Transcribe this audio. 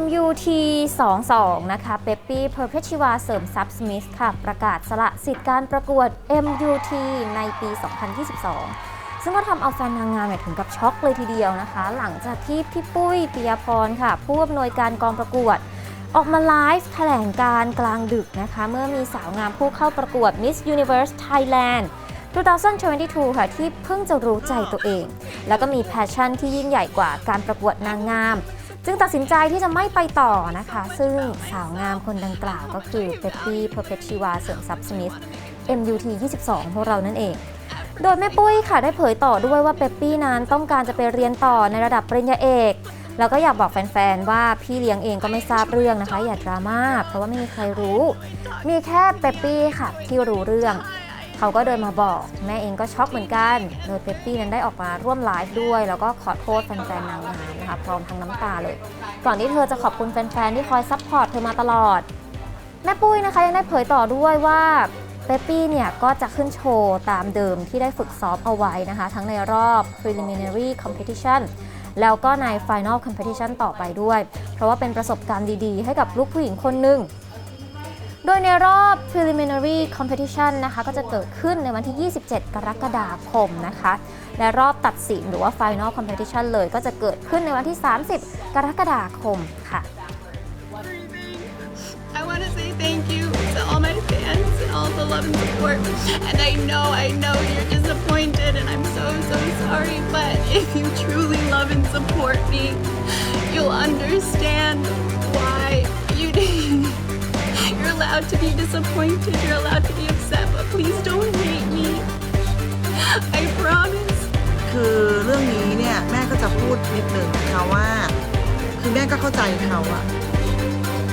MUT 22นะคะเปปปี้เพอร์เพชิวาเสริมซับสมิธค่ะ ประกาศสละสิทธิ์การประกวด MUT ในปี 2022 ซึ่งก็ทำเอาแฟนนางงามเนี่ยถึงกับช็อกเลยทีเดียวนะคะ หลังจากที่พี่ปุ้ยปิยพรค่ะ ผู้อำนวยการกองประกวด ออกมาไลฟ์แถลงการกลางดึกนะคะ เมื่อมีสาวงามผู้เข้าประกวด Miss Universe Thailand 2022 ค่ะ ที่เพิ่งจะรู้ใจตัวเอง แล้วก็มีแพชชั่นที่ยิ่งใหญ่กว่าการประกวดนางงาม จึงตัดสินใจที่จะไม่ไปต่อนะคะ ซึ่งสาวงามคนดังกล่าวก็คือเปปปี้เพอร์เพชิวาเสริมซับสมิธ MUT 22 พวกเรานั่นเอง โดยแม่ปุ้ยค่ะได้เผยต่อด้วยว่าเปปปี้นั้นต้องการจะไปเรียนต่อในระดับปริญญาเอก แล้วก็อยากบอกแฟนๆ ว่าพี่เลี้ยงเองก็ไม่ทราบเรื่องนะคะ อย่าดราม่าเพราะว่าไม่มีใครรู้ มีแค่เปปปี้ค่ะที่รู้เรื่อง เขาก็เดินมาบอกแม่เองก็ช็อกเหมือนกัน โดยเปปปี้นั้นได้ออกมาร่วมไลฟ์ด้วย แล้วก็ขอโทษแฟนๆนางงามนะคะพร้อมทั้งน้ำตาเลย ก่อนที่เธอจะขอบคุณแฟนๆที่คอยซัพพอร์ตเธอมาตลอด แม่ปุ้ยนะคะยังได้เผยต่อด้วยว่าเปปปี้เนี่ยก็จะขึ้นโชว์ตามเดิมที่ได้ฝึกซ้อมเอาไว้นะคะ ทั้งในรอบ preliminary competition แล้วก็ใน final competition ต่อไปด้วย เพราะว่าเป็นประสบการณ์ดีๆ ให้กับลูกผู้หญิงคนหนึ่ง โดยในรอบ preliminary competition นะคะก็จะเกิดขึ้นในวันที่ 27 กรกฎาคมนะคะ และรอบตัดสินหรือว่า final competition เลยก็จะเกิดขึ้นในวันที่ 30 กรกฎาคมค่ะ I want to say thank you to all my fans and all the love and support. And I know, I know you're disappointed, and I'm so, so sorry. But if you truly love and support me, you'll understand why allowed to be disappointed. You're allowed to be upset, but please don't hate me. I promise. คือเรื่องนี้เนี่ยแม่ก็จะพูดนิดหนึ่งนะคะว่า คือแม่ก็เข้าใจเขาอะ